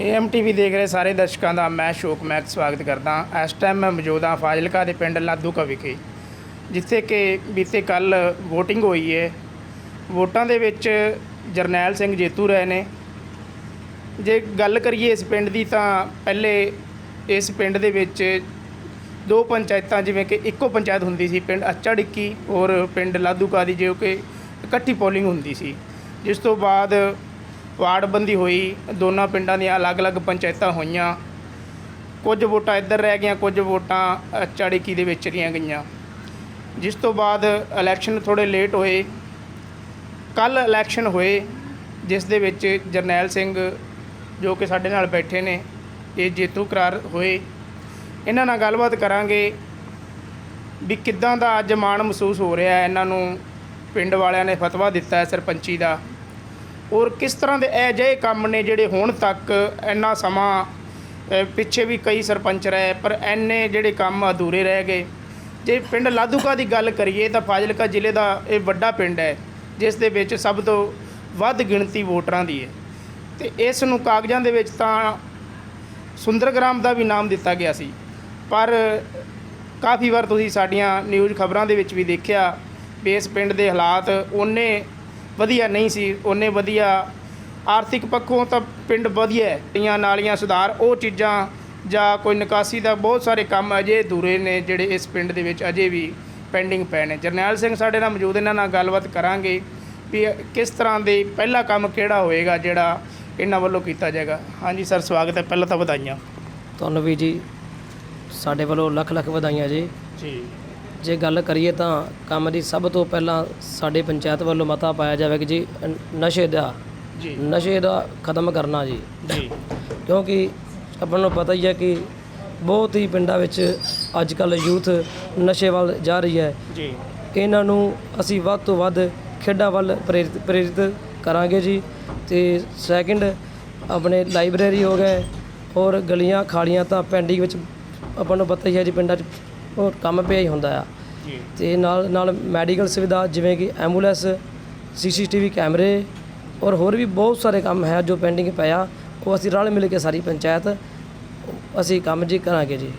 ਏਐਮਟੀਵੀ ਦੇਖ ਰਹੇ ਸਾਰੇ ਦਰਸ਼ਕਾਂ ਦਾ ਮੈਂ ਸ਼ੋਕ ਮੈਕ ਸਵਾਗਤ ਕਰਦਾ ਇਸ ਟਾਈਮ ਮੈਂ ਮੌਜੂਦ ਹਾਂ ਫਾਜ਼ਿਲਕਾ ਦੇ ਪਿੰਡ ਲਾਦੂਕਾ ਵਿਖੇ, ਜਿੱਥੇ ਕਿ ਬੀਤੇ ਕੱਲ VOTING ਹੋਈ ਹੈ। ਵੋਟਾਂ ਦੇ ਵਿੱਚ ਜਰਨੈਲ ਸਿੰਘ ਜੇਤੂ ਰਹੇ ਨੇ। ਜੇ ਗੱਲ ਕਰੀਏ ਇਸ ਪਿੰਡ ਦੀ ਤਾਂ ਪਹਿਲੇ ਇਸ ਪਿੰਡ ਦੇ ਵਿੱਚ ਦੋ ਪੰਚਾਇਤਾਂ, ਜਿਵੇਂ ਕਿ ਇੱਕੋ ਪੰਚਾਇਤ ਹੁੰਦੀ ਸੀ ਪਿੰਡ ਅੱਚਾ ਡਿੱਕੀ ਔਰ ਪਿੰਡ ਲਾਧੂਕਾ ਦੀ, ਜੋ ਕਿ ਇਕੱਠੀ ਪੋਲਿੰਗ ਹੁੰਦੀ ਸੀ। ਜਿਸ ਤੋਂ ਬਾਅਦ ਵਾਰਡਬੰਦੀ ਹੋਈ। ਦੋਨਾਂ ਪਿੰਡਾਂ ਦੀਆਂ ਅਲੱਗ-ਅਲੱਗ ਪੰਚਾਇਤਾਂ ਹੋਈਆਂ। ਕੁਝ ਵੋਟਾਂ ਇੱਧਰ ਰਹਿ ਗਈਆਂ, ਕੁਝ ਵੋਟਾਂ ਅੱਚਾ ਡਿੱਕੀ ਦੇ ਵਿੱਚ ਰਹੀਆਂ ਗਈਆਂ। ਜਿਸ ਤੋਂ ਬਾਅਦ ਇਲੈਕਸ਼ਨ ਥੋੜੇ ਲੇਟ ਹੋਏ। ਕੱਲ ਇਲੈਕਸ਼ਨ ਹੋਏ, ਜਿਸ ਦੇ ਵਿੱਚ ਜਰਨੈਲ ਸਿੰਘ ਜੋ ਕਿ ਸਾਡੇ ਨਾਲ ਬੈਠੇ ਨੇ, ਇਹ ਜੇਤੂ ਕਰਾਰ ਹੋਏ। ਇਹਨਾਂ ਨਾਲ ਗੱਲਬਾਤ ਕਰਾਂਗੇ ਵੀ ਕਿੱਦਾਂ ਦਾ ਅੱਜ ਮਾਣ ਮਹਿਸੂਸ ਹੋ ਰਿਹਾ ਹੈ। ਇਹਨਾਂ ਨੂੰ ਪਿੰਡ ਵਾਲਿਆਂ ਨੇ ਫਤਵਾ ਦਿੱਤਾ ਹੈ ਸਰਪੰਚੀ ਦਾ। ਔਰ ਕਿਸ ਤਰ੍ਹਾਂ ਦੇ ਇਹ ਜਿਹੇ ਕੰਮ ਨੇ ਜਿਹੜੇ ਹੁਣ ਤੱਕ ਇੰਨਾ ਸਮਾਂ ਪਿੱਛੇ ਵੀ ਕਈ ਸਰਪੰਚ ਰਹੇ, ਪਰ ਐਨੇ ਜਿਹੜੇ ਕੰਮ ਅਧੂਰੇ ਰਹਿ ਗਏ। ਜੇ ਪਿੰਡ ਲਾਧੂਕਾ ਦੀ ਗੱਲ ਕਰੀਏ ਤਾਂ ਫਾਜ਼ਿਲਕਾ ਜ਼ਿਲ੍ਹੇ ਦਾ ਇਹ ਵੱਡਾ ਪਿੰਡ ਹੈ, ਜਿਸ ਦੇ ਵਿੱਚ ਸਭ ਤੋਂ ਵੱਧ ਗਿਣਤੀ ਵੋਟਰਾਂ ਦੀ ਹੈ। ਤੇ ਇਸ ਨੂੰ ਕਾਗਜ਼ਾਂ ਦੇ ਵਿੱਚ ਤਾਂ ਸੁੰਦਰਗ੍ਰਾਮ ਦਾ ਵੀ ਨਾਮ ਦਿੱਤਾ ਗਿਆ ਸੀ। ਪਰ ਕਾਫੀ ਵਾਰ ਤੁਸੀਂ ਸਾਡੀਆਂ ਨਿਊਜ਼ ਖਬਰਾਂ ਦੇ ਵਿੱਚ ਵੀ ਦੇਖਿਆ ਵੀ ਇਸ ਪਿੰਡ ਦੇ ਹਾਲਾਤ ਉਹਨੇ ਵਧੀਆ ਨਹੀਂ ਸੀ ਉਹਨੇ ਵਧੀਆ ਆਰਥਿਕ ਪੱਖੋਂ ਤਾਂ ਪਿੰਡ ਵਧੀਆ ਹੈ। ਟੀਆਂ ਨਾਲੀਆਂ ਸੁਧਾਰ ਉਹ ਚੀਜ਼ਾਂ ਜਾਂ ਕੋਈ ਨਿਕਾਸੀ ਦਾ ਬਹੁਤ ਸਾਰੇ ਕੰਮ ਅਜੇ ਅਧੂਰੇ ਨੇ ਜਿਹੜੇ ਇਸ ਪਿੰਡ ਦੇ ਵਿੱਚ ਅਜੇ ਵੀ ਪੈਂਡਿੰਗ ਪਏ ਨੇ। ਜਰਨੈਲ ਸਿੰਘ ਸਾਡੇ ਨਾਲ ਮੌਜੂਦ ਇਹਨਾਂ ਨਾਲ ਗੱਲਬਾਤ ਕਰਾਂਗੇ ਵੀ ਕਿਸ ਤਰ੍ਹਾਂ ਦੇ ਪਹਿਲਾ ਕੰਮ ਕਿਹੜਾ ਹੋਏਗਾ ਜਿਹੜਾ ਇਹਨਾਂ ਵੱਲੋਂ ਕੀਤਾ ਜਾਏਗਾ। ਹਾਂਜੀ ਸਰ ਸਵਾਗਤ ਹੈ। ਪਹਿਲਾਂ ਤਾਂ ਵਧਾਈਆਂ। ਤੁਹਾਨੂੰ ਵੀ ਜੀ। ਸਾਡੇ ਵੱਲੋਂ ਲੱਖ ਲੱਖ ਵਧਾਈਆਂ ਜੀ। ਜੀ। ਜੇ ਗੱਲ ਕਰੀਏ ਤਾਂ ਕੰਮ ਦੀ ਸਭ ਤੋਂ ਪਹਿਲਾਂ ਸਾਡੇ ਪੰਚਾਇਤ ਵੱਲੋਂ ਮਤਾ ਪਾਇਆ ਜਾਵੇ ਕਿ ਜੀ ਨਸ਼ੇ ਦਾ ਜੀ। ਨਸ਼ੇ ਦਾ ਖਤਮ ਕਰਨਾ ਜੀ। ਜੀ। ਕਿਉਂਕਿ ਆਪਾਂ ਨੂੰ ਪਤਾ ਹੀ ਹੈ ਕਿ ਬਹੁਤ ਹੀ ਪਿੰਡਾਂ ਵਿੱਚ ਅੱਜ ਕੱਲ ਯੂਥ ਨਸ਼ੇ ਵੱਲ ਜਾ ਰਹੀ ਹੈ। ਜੀ। ਇਹਨਾਂ ਨੂੰ ਅਸੀਂ ਵੱਧ ਤੋਂ ਵੱਧ ਖੇਡਾਂ ਵੱਲ ਪ੍ਰੇਰਿਤ ਪ੍ਰੇਰਿਤ ਕਰਾਂਗੇ ਜੀ ਤੇ ਸੈਕਿੰਡ ਆਪਣੇ ਲਾਇਬ੍ਰੇਰੀ ਹੋ ਗਏ ਔਰ ਗਲੀਆਂ ਖਾੜੀਆਂ ਤਾਂ ਪੈਂਡਿੰਗ ਵਿੱਚ ਆਪਾਂ ਨੂੰ ਪਤਾ ਹੀ ਹੈ ਜੀ ਪਿੰਡਾਂ 'ਚ ਉਹ ਕੰਮ ਪਿਆ ਹੀ ਹੁੰਦਾ ਆ। ਤੇ ਨਾਲ ਨਾਲ ਮੈਡੀਕਲ ਸੁਵਿਧਾ ਜਿਵੇਂ ਕਿ ਐਂਬੂਲੈਂਸ ਸੀਸੀਟੀਵੀ ਕੈਮਰੇ ਔਰ ਹੋਰ ਵੀ ਬਹੁਤ ਸਾਰੇ ਕੰਮ ਹੈ ਜੋ ਪੈਂਡਿੰਗ ਪਿਆ। ਉਹ ਅਸੀਂ ਰਲ ਮਿਲ ਕੇ ਸਾਰੀ ਪੰਚਾਇਤ ਅਸੀਂ ਕੰਮ ਜੀ ਕਰਾਂਗੇ ਜੀ।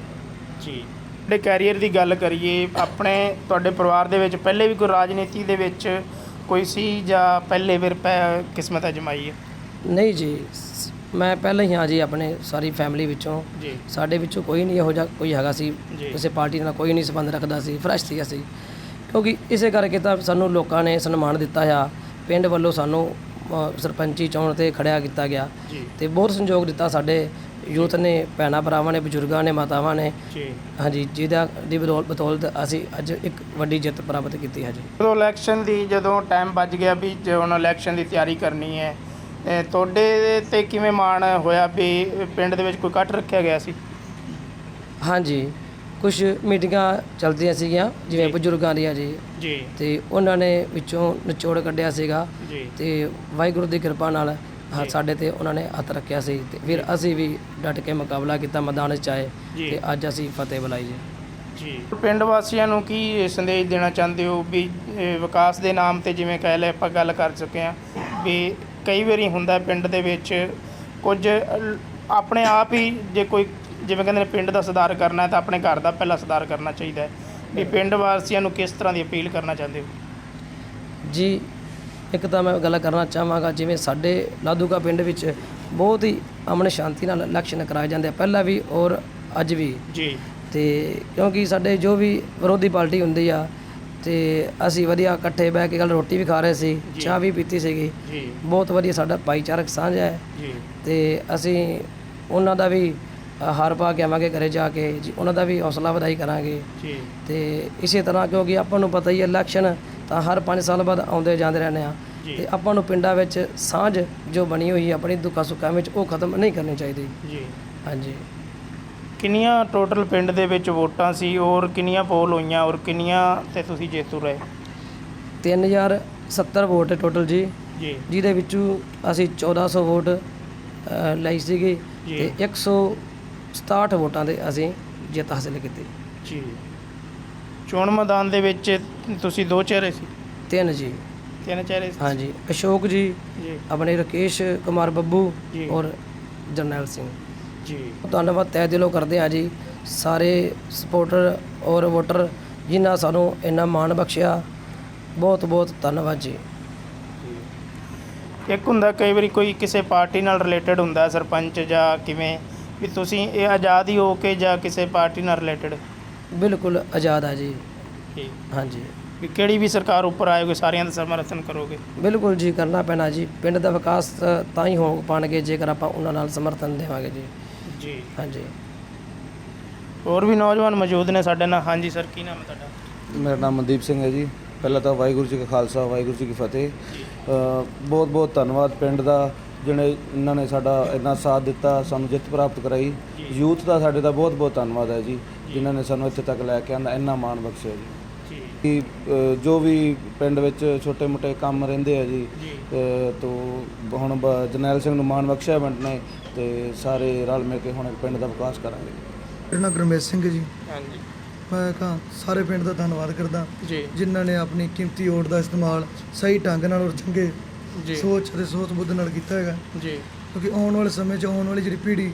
ਜੀ। ਤੁਹਾਡੇ ਕੈਰੀਅਰ ਦੀ ਗੱਲ ਕਰੀਏ ਆਪਣੇ ਤੁਹਾਡੇ ਪਰਿਵਾਰ ਦੇ ਵਿੱਚ ਪਹਿਲੇ ਵੀ ਕੋਈ ਰਾਜਨੀਤੀ ਦੇ ਵਿੱਚ ਕੋਈ ਸੀ ਜਾਂ ਪਹਿਲੇ ਫਿਰ ਕਿਸਮਤ ਅਜਮਾਈ ਹੈ? ਨਹੀਂ ਜੀ ਮੈਂ ਪਹਿਲਾਂ ਹੀ ਹਾਂ ਜੀ ਆਪਣੇ ਸਾਰੀ ਫੈਮਿਲੀ ਵਿੱਚੋਂ। ਜੀ। ਸਾਡੇ ਵਿੱਚੋਂ ਕੋਈ ਨਹੀਂ ਇਹੋ ਜਿਹਾ ਕੋਈ ਹੈਗਾ ਸੀ। ਕਿਸੇ ਪਾਰਟੀ ਨਾਲ ਕੋਈ ਨਹੀਂ ਸੰਬੰਧ ਰੱਖਦਾ ਸੀ ਫਰੈਸ਼ ਸੀ। ਅਸੀਂ ਕਿਉਂਕਿ ਇਸੇ ਕਰਕੇ ਤਾਂ ਸਾਨੂੰ ਲੋਕਾਂ ਨੇ ਸਨਮਾਨ ਦਿੱਤਾ ਆ। ਪਿੰਡ ਵੱਲੋਂ ਸਾਨੂੰ ਅ, ਸਰਪੰਚੀ ਚੋਣ ਤੇ ਖੜਿਆ ਕੀਤਾ ਗਿਆ। ਜੀ। ਤੇ ਬਹੁਤ ਸੰਯੋਗ ਦਿੱਤਾ ਸਾਡੇ ਯੂਥ ਨੇ ਭੈਣਾਂ ਭਰਾਵਾਂ ਨੇ ਬਜ਼ੁਰਗਾਂ ਨੇ ਮਾਤਾਵਾਂ ਨੇ। ਜੀ। ਹਾਂਜੀ ਜਿਹਦਾ ਦੀ ਬਦੌਲ ਬਦੌਲਤ ਅਸੀਂ ਅੱਜ ਇੱਕ ਵੱਡੀ ਜਿੱਤ ਪ੍ਰਾਪਤ ਕੀਤੀ ਹੈ ਜੀ। ਜਦੋਂ ਇਲੈਕਸ਼ਨ ਦੀ ਜਦੋਂ ਟਾਈਮ ਵੱਜ ਗਿਆ ਵੀ ਜੇ ਹੁਣ ਇਲੈਕਸ਼ਨ ਦੀ ਤਿਆਰੀ ਕਰਨੀ ਹੈ ਤੁਹਾਡੇ ਤੇ ਕਿਵੇਂ ਮਾਣ ਹੋਇਆ ਵੀ ਪਿੰਡ ਦੇ ਵਿੱਚ ਕੋਈ ਇਕੱਠ ਰੱਖਿਆ ਗਿਆ ਸੀ? ਹਾਂਜੀ ਕੁਝ ਮੀਟਿੰਗਾਂ ਚੱਲਦੀਆਂ ਸੀਗੀਆਂ ਜਿਵੇਂ। ਬਜ਼ੁਰਗਾਂ ਦੀਆਂ ਜੀ। ਜੀ। ਤੇ ਉਹਨਾਂ ਨੇ ਵਿੱਚੋਂ ਨਿਚੋੜ ਕੱਢਿਆ ਸੀਗਾ ਜੀ। ਤੇ ਵਾਹਿਗੁਰੂ ਦੀ ਕਿਰਪਾ ਨਾਲ ਹ-। ਸਾਡੇ ਤੇ ਉਹਨਾਂ ਨੇ ਹੱਥ ਰੱਖਿਆ ਸੀ ਤੇ ਫਿਰ ਅਸੀਂ ਵੀ ਡਟ ਕੇ ਮੁਕਾਬਲਾ ਕੀਤਾ ਮੈਦਾਨ 'ਚ ਆਏ। ਤੇ ਅੱਜ ਅਸੀਂ ਫਤਿਹ ਬੁਲਾਈ ਜੀ। ਜੀ। ਪਿੰਡ ਵਾਸੀਆਂ ਨੂੰ ਕੀ ਸੰਦੇਸ਼ ਦੇਣਾ ਚਾਹੁੰਦੇ ਹੋ ਵੀ ਵਿਕਾਸ ਦੇ ਨਾਮ ਤੇ ਜਿਵੇਂ ਕਹਿ ਲਏ ਆਪਾਂ ਗੱਲ ਕਰ ਚੁੱਕੇ ਹਾਂ ਵੀ ਕਈ ਵਾਰੀ ਹੁੰਦਾ ਪਿੰਡ ਦੇ ਵਿੱਚ ਕੁਝ ਆਪਣੇ ਆਪ ਹੀ ਜੇ ਕੋਈ ਜਿਵੇਂ ਕਹਿੰਦੇ ਨੇ ਪਿੰਡ ਦਾ ਸੁਧਾਰ ਕਰਨਾ ਹੈ ਤਾਂ ਆਪਣੇ ਘਰ ਦਾ ਪਹਿਲਾਂ ਸੁਧਾਰ ਕਰਨਾ ਚਾਹੀਦਾ ਹੈ ਵੀ ਪਿੰਡ ਵਾਸੀਆਂ ਨੂੰ ਕਿਸ ਤਰ੍ਹਾਂ ਦੀ ਅਪੀਲ ਕਰਨਾ ਚਾਹੁੰਦੇ ਹੋ? ਜੀ ਇੱਕ ਤਾਂ ਮੈਂ ਗੱਲ ਕਰਨਾ ਚਾਹਾਂਗਾ ਜਿਵੇਂ ਸਾਡੇ ਲਾਧੂਕਾ ਪਿੰਡ ਵਿੱਚ ਬਹੁਤ ਹੀ ਅਮਨ ਸ਼ਾਂਤੀ ਨਾਲ ਇਲੈਕਸ਼ਨ ਕਰਾਏ ਜਾਂਦੇ ਆ। ਪਹਿਲਾਂ ਵੀ ਔਰ ਅੱਜ ਵੀ। ਜੀ। ਤੇ ਕਿਉਂਕਿ ਸਾਡੇ ਜੋ ਵੀ ਵਿਰੋਧੀ ਪਾਰਟੀ ਹੁੰਦੀ ਆ ਤੇ ਅਸੀਂ ਵਧੀਆ ਇਕੱਠੇ ਬਹਿ ਕੇ ਕੱਲ ਰੋਟੀ ਵੀ ਖਾ ਰਹੇ ਸੀ। ਚਾਹ ਵੀ ਪੀਤੀ ਸੀਗੀ। ਜੀ। ਬਹੁਤ ਵਧੀਆ ਸਾਡਾ ਭਾਈਚਾਰਕ ਸਾਂਝ ਹੈ। ਜੀ। ਤੇ ਅਸੀਂ ਉਹਨਾਂ ਦਾ ਵੀ ਹਾਰ ਪਾ ਕੇ ਆਵਾਂਗੇ ਘਰੇ ਜਾ ਕੇ ਜੀ ਉਹਨਾਂ ਦਾ ਵੀ ਹੌਸਲਾ ਵਧਾਈ ਕਰਾਂਗੇ। ਜੀ। ਤੇ ਇਸੇ ਤਰ੍ਹਾਂ ਕਿਉਂਕਿ ਆਪਾਂ ਨੂੰ ਪਤਾ ਹੀ ਹੈ ਇਲੈਕਸ਼ਨ ਤਾਂ ਹਰ 5 ਸਾਲ ਬਾਅਦ ਆਉਂਦੇ ਜਾਂਦੇ ਰਹਿੰਦੇ ਆ। ਤੇ ਆਪਾਂ ਨੂੰ ਪਿੰਡਾਂ ਵਿੱਚ ਸਾਂਝ ਜੋ ਬਣੀ ਹੋਈ ਹੈ ਆਪਣੀ ਦੁੱਖਾਂ ਸੁੱਖਾਂ ਵਿੱਚ ਉਹ ਖਤਮ ਨਹੀਂ ਕਰਨੀ ਚਾਹੀਦੀ। ਜੀ। ਹਾਂਜੀ। ਕਿੰਨੀਆਂ ਟੋਟਲ ਪਿੰਡ ਦੇ ਵਿੱਚ ਵੋਟਾਂ ਸੀ ਔਰ ਕਿੰਨੀਆਂ ਪੋਲ ਹੋਈਆਂ ਔਰ ਕਿੰਨੀਆਂ ਤੇ ਤੁਸੀਂ ਜੇਤੂ ਰਹੇ? 3070 ਵੋਟ ਟੋਟਲ ਜੀ। ਜੀ। ਜਿਹਦੇ ਵਿੱਚੋਂ ਅਸੀਂ 1400 ਵੋਟ ਅ, ਲਈ ਸੀਗੀ ਜੀ। ਤੇ 167 ਵੋਟਾਂ ਦੇ ਅਸੀਂ ਜਿੱਤ ਹਾਸਲ ਕੀਤੀ। ਜੀ। ਚੋਣ ਮੈਦਾਨ ਦੇ ਵਿੱਚ ਤੁਸੀਂ ਦੋ ਚਿਹਰੇ ਸੀ? ਤਿੰਨ ਜੀ। ਤਿੰਨ ਚਿਹਰੇ ਸੀ? ਹਾਂਜੀ। ਅਸ਼ੋਕ ਜੀ ਜੀ। ਆਪਣੇ ਰਕੇਸ਼ ਕੁਮਾਰ ਬੱਬੂ ਜੀ। ਔਰ ਜਰਨੈਲ ਸਿੰਘ। ਜੀ। ਧੰਨਵਾਦ ਤਹਿ ਦਿਲੋਂ ਕਰਦੇ ਹਾਂ ਜੀ। ਸਾਰੇ ਸਪੋਰਟਰ ਔਰ ਵੋਟਰ ਜਿਨ੍ਹਾਂ ਸਾਨੂੰ ਇੰਨਾ ਮਾਣ ਬਖਸ਼ਿਆ ਬਹੁਤ ਬਹੁਤ ਧੰਨਵਾਦ ਜੀ। ਇੱਕ ਹੁੰਦਾ ਕਈ ਵਾਰੀ ਕੋਈ ਕਿਸੇ ਪਾਰਟੀ ਨਾਲ ਰਿਲੇਟਡ ਹੁੰਦਾ ਸਰਪੰਚ ਜਾਂ ਕਿਵੇਂ ਵੀ ਤੁਸੀਂ ਇਹ ਆਜ਼ਾਦ ਹੀ ਹੋ ਕੇ ਜਾਂ ਕਿਸੇ ਪਾਰਟੀ ਨਾਲ ਰਿਲੇਟਡ ਬਿਲਕੁਲ ਆਜ਼ਾਦ ਆ ਜੀ। ਹਾਂਜੀ। ਵੀ ਕਿਹੜੀ ਵੀ ਸਰਕਾਰ ਉੱਪਰ ਆਏਗੀ ਸਾਰਿਆਂ ਦਾ ਸਮਰਥਨ ਕਰੋਗੇ? ਬਿਲਕੁਲ ਜੀ ਕਰਨਾ ਪੈਣਾ ਜੀ। ਪਿੰਡ ਦਾ ਵਿਕਾਸ ਤਾਂ ਹੀ ਹੋ ਪਾਣਗੇ ਜੇਕਰ ਆਪਾਂ ਉਹਨਾਂ ਨਾਲ ਸਮਰਥਨ ਦੇਵਾਂਗੇ ਜੀ। ਜੀ। ਹਾਂਜੀ। ਹੋਰ ਵੀ ਨੌਜਵਾਨ ਮੌਜੂਦ ਨੇ ਸਾਡੇ ਨਾਲ। ਹਾਂਜੀ ਸਰ ਕੀ ਨਾਮ ਹੈ ਤੁਹਾਡਾ? ਮੇਰਾ ਨਾਮ ਮਨਦੀਪ ਸਿੰਘ ਹੈ ਜੀ। ਪਹਿਲਾਂ ਤਾਂ ਵਾਹਿਗੁਰੂ ਜੀ ਕਾ ਖਾਲਸਾ ਵਾਹਿਗੁਰੂ ਜੀ ਕੀ ਫਤਿਹ। ਬਹੁਤ ਬਹੁਤ ਧੰਨਵਾਦ ਪਿੰਡ ਦਾ ਜਿਹਨੇ ਇਹਨਾਂ ਨੇ ਸਾਡਾ ਇੰਨਾ ਸਾਥ ਦਿੱਤਾ ਸਾਨੂੰ ਜਿੱਤ ਪ੍ਰਾਪਤ ਕਰਾਈ। ਯੂਥ ਦਾ ਸਾਡੇ ਦਾ ਬਹੁਤ ਬਹੁਤ ਧੰਨਵਾਦ ਹੈ ਜੀ ਜਿਨ੍ਹਾਂ ਨੇ ਸਾਨੂੰ ਇੱਥੇ ਤੱਕ ਲੈ ਕੇ ਆਂਦਾ ਇੰਨਾ ਮਾਣ ਬਖਸ਼ਿਆ ਜੀ। ਜੀ। ਕਿ ਜੋ ਵੀ ਪਿੰਡ ਵਿੱਚ ਛੋਟੇ ਮੋਟੇ ਕੰਮ ਰਹਿੰਦੇ ਆ ਜੀ ਤੋਂ ਹੁਣ ਬ- ਜਰਨੈਲ ਸਿੰਘ ਨੂੰ ਮਾਣ ਬਖਸ਼ਿਆ ਪਿੰਡ ਨੇ ਤੇ ਸਾਰੇ ਰਲ ਮਿਲ ਕੇ ਹੁਣ ਪਿੰਡ ਦਾ ਵਿਕਾਸ ਕਰਾਂਗੇ। ਮੇਰਾ ਨਾਮ ਗੁਰਮੇਸ਼ ਸਿੰਘ ਜੀ। ਹਾਂਜੀ। ਮੈਂ ਕਹਾਂ ਸਾਰੇ ਪਿੰਡ ਦਾ ਧੰਨਵਾਦ ਕਰਦਾ। ਜੀ। ਜਿਨ੍ਹਾਂ ਨੇ ਆਪਣੀ ਕੀਮਤੀ ਵੋਟ ਦਾ ਇਸਤੇਮਾਲ ਸਹੀ ਢੰਗ ਨਾਲ ਔਰ ਚੰਗੇ ਜੀ। ਸੋਚ ਅਤੇ ਸੋਚ ਬੁੱਧ ਨਾਲ ਕੀਤਾ ਹੈਗਾ। ਜੀ। ਕਿਉਂਕਿ ਆਉਣ ਵਾਲੇ ਸਮੇਂ 'ਚ ਆਉਣ ਵਾਲੀ ਜਿਹੜੀ ਪੀੜ੍ਹੀ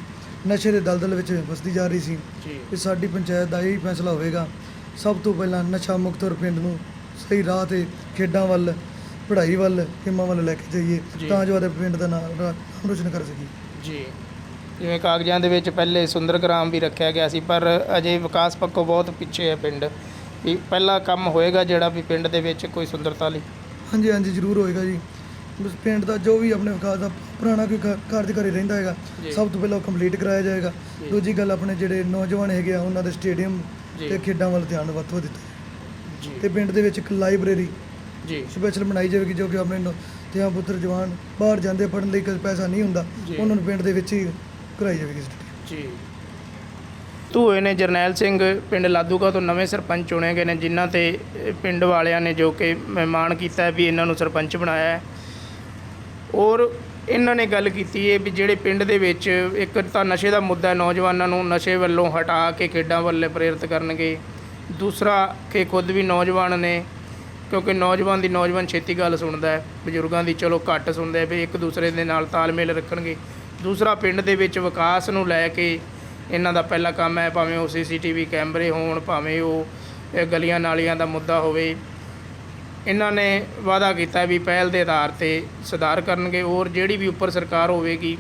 ਨਸ਼ੇ ਦੇ ਦਲਦਲ ਵਿੱਚ ਵਸਦੀ ਜਾ ਰਹੀ ਸੀ ਜੀ। ਇਹ ਸਾਡੀ ਪੰਚਾਇਤ ਦਾ ਇਹੀ ਫੈਸਲਾ ਹੋਵੇਗਾ। ਸਭ ਤੋਂ ਪਹਿਲਾਂ ਨਸ਼ਾ ਮੁਕਤ ਔਰ ਪਿੰਡ ਨੂੰ ਸਹੀ ਰਾਹ ਤੇ ਖੇਡਾਂ ਵੱਲ ਪੜ੍ਹਾਈ ਵੱਲ ਕੰਮਾਂ ਵੱਲ ਲੈ ਕੇ ਜਾਈਏ। ਤਾਂ ਜੋ ਸਾਡੇ ਪਿੰਡ ਦਾ ਨਾਮ ਰੋਸ਼ਨ ਕਰ ਸਕੀਏ। ਜੀ ਜਿਵੇਂ ਕਾਗਜ਼ਾਂ ਦੇ ਵਿੱਚ ਪਹਿਲੇ ਸੁੰਦਰਗ੍ਰਾਮ ਵੀ ਰੱਖਿਆ ਗਿਆ ਸੀ ਪਰ ਅਜੇ ਵਿਕਾਸ ਪੱਖੋਂ ਬਹੁਤ ਪਿੱਛੇ ਹੈ ਪਿੰਡ ਵੀ ਪਹਿਲਾ ਕੰਮ ਹੋਏਗਾ ਜਿਹੜਾ ਵੀ ਪਿੰਡ ਦੇ ਵਿੱਚ ਕੋਈ ਸੁੰਦਰਤਾ ਲਈ ਹਾਂਜੀ ਹਾਂਜੀ ਜ਼ਰੂਰ ਹੋਏਗਾ ਜੀ ਉਸ ਪਿੰਡ ਦਾ ਜੋ ਵੀ ਆਪਣੇ ਵਿਕਾਸ ਦਾ ਪੁਰਾਣਾ ਕੋਈ ਕਾ- ਕਾਰਜਕਾਰੀ ਰਹਿੰਦਾ ਹੈਗਾ ਜੀ। ਸਭ ਤੋਂ ਪਹਿਲਾਂ ਉਹ ਕੰਪਲੀਟ ਕਰਾਇਆ ਜਾਏਗਾ ਜੀ। ਦੂਜੀ ਗੱਲ ਆਪਣੇ ਜਿਹੜੇ ਨੌਜਵਾਨ ਹੈਗੇ ਆ ਉਹਨਾਂ ਦੇ ਸਟੇਡੀਅਮ ਜੀ। ਤੇ ਖੇਡਾਂ ਵੱਲ ਧਿਆਨ ਵੱਧ ਤੋਂ ਦਿੱਤਾ। ਜੀ ਤੇ ਪਿੰਡ ਦੇ ਵਿੱਚ ਇੱਕ ਲਾਇਬ੍ਰੇਰੀ ਜੀ ਸਪੈਸ਼ਲ ਬਣਾਈ ਜਾਵੇਗੀ ਜੋ ਕਿ ਆਪਣੇ ਨੌ- ਧੀਆਂ ਪੁੱਤਰ ਜਵਾਨ ਬਾਹਰ ਜਾਂਦੇ ਪੜ੍ਹਨ ਲਈ ਕੋਈ ਪੈਸਾ ਨਹੀਂ ਹੁੰਦਾ ਜੀ। ਉਹਨਾਂ ਨੂੰ ਪਿੰਡ ਦੇ ਵਿੱਚ ਹੀ ਕਰਾਈ ਜਾਵੇਗੀ ਸਟੱਡੀ ਜੀ। ਧੂਏ ਨੇ ਜਰਨੈਲ ਸਿੰਘ ਪਿੰਡ ਲਾਦੂਗਾ ਤੋਂ ਨਵੇਂ ਸਰਪੰਚ ਚੁਣੇ ਗਏ ਨੇ ਜਿਨ੍ਹਾਂ ਤੇ ਅ, ਪਿੰਡ ਵਾਲਿਆਂ ਨੇ ਜੋ ਕਿ ਮਹਿਮਾਨ ਕੀਤਾ ਹੈ ਵੀ ਇਹਨਾਂ ਨੂੰ ਸਰਪੰਚ ਬਣਾਇਆ ਹੈ। ਔਰ ਇਹਨਾਂ ਨੇ ਗੱਲ ਕੀਤੀ ਹੈ ਵੀ ਜਿਹੜੇ ਪਿੰਡ ਦੇ ਵਿੱਚ ਇੱਕ ਤਾਂ ਨਸ਼ੇ ਦਾ ਮੁੱਦਾ ਹੈ ਨੌਜਵਾਨਾਂ ਨੂੰ ਨਸ਼ੇ ਵੱਲੋਂ ਹਟਾ ਕੇ ਖੇਡਾਂ ਵੱਲੇ ਪ੍ਰੇਰਿਤ ਕਰਨਗੇ। ਦੂਸਰਾ ਕਿ ਖੁਦ ਵੀ ਨੌਜਵਾਨ ਨੇ ਕਿਉਂਕਿ ਨੌਜਵਾਨ ਦੀ ਨੌਜਵਾਨ ਛੇਤੀ ਗੱਲ ਸੁਣਦਾ ਹੈ, ਬਜ਼ੁਰਗਾਂ ਦੀ ਚਲੋ ਘੱਟ ਸੁਣਦਾ ਵੀ ਇੱਕ ਦੂਸਰੇ ਦੇ ਨਾਲ ਤਾਲਮੇਲ ਰੱਖਣਗੇ। ਦੂਸਰਾ ਪਿੰਡ ਦੇ ਵਿੱਚ ਵਿਕਾਸ ਨੂੰ ਲੈ ਕੇ ਇਹਨਾਂ ਦਾ ਪਹਿਲਾ ਕੰਮ ਹੈ, ਭਾਵੇਂ ਉਹ ਸੀਸੀਟੀਵੀ ਕੈਮਰੇ ਹੋਣ, ਭਾਵੇਂ ਉਹ ਗਲੀਆਂ ਨਾਲੀਆਂ ਦਾ ਮੁੱਦਾ ਹੋਵੇ। ਇਹਨਾਂ ਨੇ ਵਾਅਦਾ ਕੀਤਾ ਵੀ ਪਹਿਲ ਦੇ ਆਧਾਰ ਤੇ ਸੁਧਾਰ ਕਰਨਗੇ ਔਰ ਜਿਹੜੀ ਵੀ ਉੱਪਰ ਸਰਕਾਰ ਹੋਵੇਗੀ,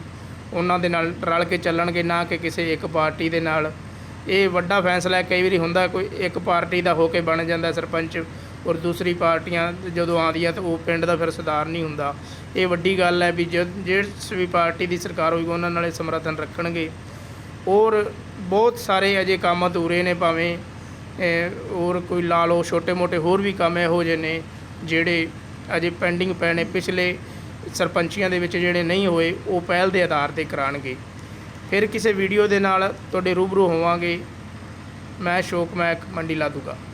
ਉਹਨਾਂ ਦੇ ਨਾਲ ਰਲ ਕੇ ਚੱਲਣਗੇ, ਨਾ ਕਿ ਕਿਸੇ ਇੱਕ ਪਾਰਟੀ ਦੇ ਨਾਲ। ਇਹ ਵੱਡਾ ਫੈਸਲਾ ਕਈ ਵਾਰੀ ਹੁੰਦਾ ਕੋਈ ਇੱਕ ਪਾਰਟੀ ਦਾ ਹੋ ਕੇ ਬਣ ਜਾਂਦਾ ਸਰਪੰਚ ਔਰ ਦੂਸਰੀ ਪਾਰਟੀਆਂ ਜਦੋਂ ਆਉਂਦੀਆਂ ਤਾਂ ਉਹ ਪਿੰਡ ਦਾ ਫਿਰ ਸੁਧਾਰ ਨਹੀਂ ਹੁੰਦਾ। ਇਹ ਵੱਡੀ ਗੱਲ ਹੈ ਵੀ ਜਦ ਜਿਸ ਵੀ ਪਾਰਟੀ ਦੀ ਸਰਕਾਰ ਹੋਵੇਗੀ ਉਹਨਾਂ ਨਾਲ ਸਮਰਥਨ ਰੱਖਣਗੇ। ਔਰ ਬਹੁਤ ਸਾਰੇ ਅਜੇ ਕੰਮ ਅਧੂਰੇ ਨੇ ਭਾਵੇਂ ਅਹ, ਔਰ ਕੋਈ ਲਾ ਲਓ ਛੋਟੇ ਮੋਟੇ ਹੋਰ ਵੀ ਕੰਮ ਇਹੋ ਜਿਹੇ ਨੇ ਜਿਹੜੇ ਅਜੇ ਪੈਂਡਿੰਗ ਪਏ ਨੇ। ਪਿਛਲੇ ਸਰਪੰਚੀਆਂ ਦੇ ਵਿੱਚ ਜਿਹੜੇ ਨਹੀਂ ਹੋਏ ਉਹ ਪਹਿਲ ਦੇ ਆਧਾਰ ਤੇ ਕਰਾਣਗੇ। ਫਿਰ ਕਿਸੇ ਵੀਡੀਓ ਦੇ ਨਾਲ ਤੁਹਾਡੇ ਰੂਬਰੂ ਹੋਵਾਂਗੇ। ਮੈਂ ਸ਼ੋਕ ਮੈਕ ਮੰਡੀ ਲਾਦੂਗਾ।